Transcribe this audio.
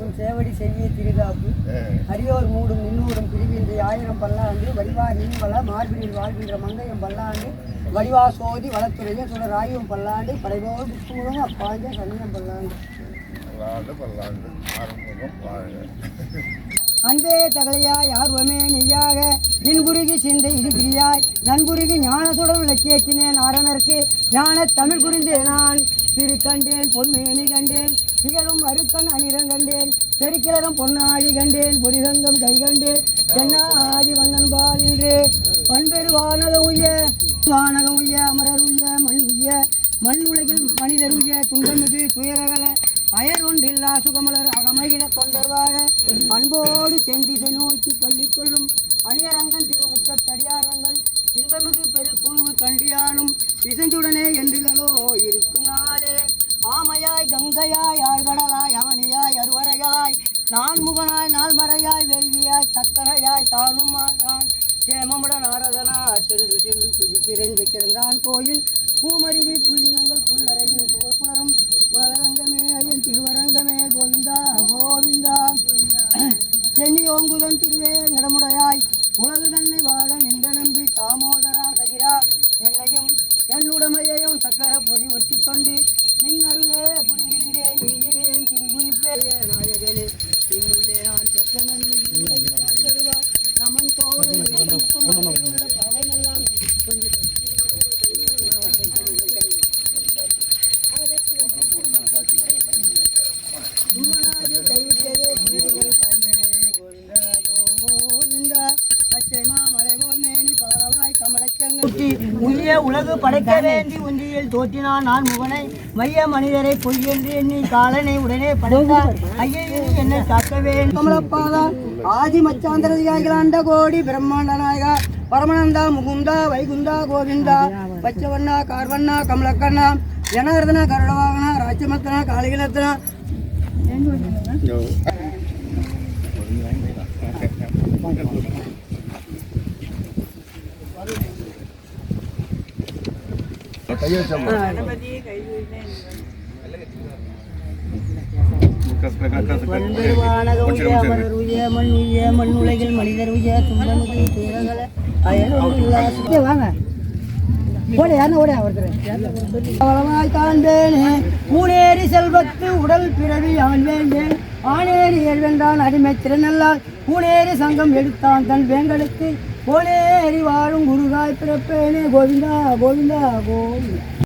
உன் சேவடி செய்ய திருகாப்பு. அரியோர் மூடும் நின்னூடும் பிரிவின்றி ஆயிரம் பல்லாண்டு வடிவா நீவல மார்பினில் வாழ்கின்ற மங்கையும் பல்லாண்டு வடிவா சோதி வளத்துறைய சுடர் ஆயுவும் பல்லாண்டு படைவோர் புஷ்பமுகம் அப்பாஞ்ச சன்னியம் பல்லாண்டு. அன்பே தகலையாய் ஆர்வமே நெய்யாக இன்புருகி சிந்தை இது பிரியாய். நண்புருகி ஞான சுடர் விளக்கேற்றினேன் ஆரணருக்கு ஞான தமிழ் புரிந்தே நான் திரு கண்டேன் பொன்மேனி கண்டேன் திகழும் அருக்கன் அணிரம் கண்டேன் பெருக்கிளரும் பொன்னாழி கண்டேன் பொரிகங்கம் கை கண்டேன். தென்னாதி வண்ணன் பால் என்று பண்பெரு வானகம் உய்ய வானகம் உய்ய அமரர் உய்ய மண் உய்ய மண் உலகில் மனிதர் உய்ய துன்பமிகு துயரகல. அயர் ஒன்றில்லா சுகமலர் அகமகிழ தொண்டர்வாக. அன்போடு தென்திசை நோக்கி பள்ளி கொள்ளும் அணியரங்கன் திருமுற்றத்தடியாரங்கள் இன்பமிகு பெருக்குழுவு கண்டியானும் இசைந்துடனே என்றுகளோ இருக்கும் நாளே. ஆமையாய் கங்கையாய் ஆழ்கடலாய் அவனியாய் அருவரையாய் நான்முகனாய் நால்மறையாய் வேள்வியாய் தக்கரையாய் தானும் நான் சேமமுடன் ஆராதனா சென்று சென்று துதி திரைந்து கிடந்தான் கோயில். பூமருவி புள்ளினங்கள் புல்லறையில் புகழ்குளரும் புலரங்கமே என் திருவரங்கமே கோவிந்தா கோவிந்தா. சென்னி ஓங்குதன் திருவே இடமுடையாய் உலகு தன்னை தாமோதரா கதிரா என்னையும் என்னுடமையையும் சக்கர பொறி ஒத்தி கொண்டு நின்னருளே புரிந்திருந்தேன் நீயின் திருகுறிப்பே நாயகனே பின்னுள்ளே நான் நன்மை தருவார் நமன் கோவலை பவனெல்லாம் கொஞ்சம் கைவிட்டதே கோவிந்தா பச்சை மாமலை உரிய உலகு படைக்க வேண்டி ஒன்றியில் தோற்றினான் நான் முகனை. மைய மனிதரை பொய் என்று எண்ணி காலனை உடனே படைத்தார். ஐயே என்னை காக்க வேண்டும் கமலப்பாதா ஆதி மச்சாந்திரதிகாண்ட கோடி பிரம்மாண்ட நாயகா பரமனந்தா முகுந்தா வைகுந்தா கோவிந்தா பச்சவண்ணா கார்வண்ணா கமலக்கண்ணா ஜனார்தனா கருடவாகனா ராஜமத்தனா காளிகலத்தனா Thank you. அமரர் உய்ய, மண் உய்ய, மண் உலகில் மனிதர் அயனும் இல்லா சுத்தே வாங்க. ஓடு, யாருன்னா ஓடு, ஒருத்தர். காண்பேனே, ஊனேறி செல்வத்து உடல் பிறவி அவன் வேண்டேன் எழுவென்றான் அடிமை திறனல்லால் பூனேறி சங்கம் எடுத்தான் தன் வேங்கடத்து போனேறி வாழும் குருகாய் பிறப்பேனே. கோவிந்தா கோவிந்தா கோவிந்தா.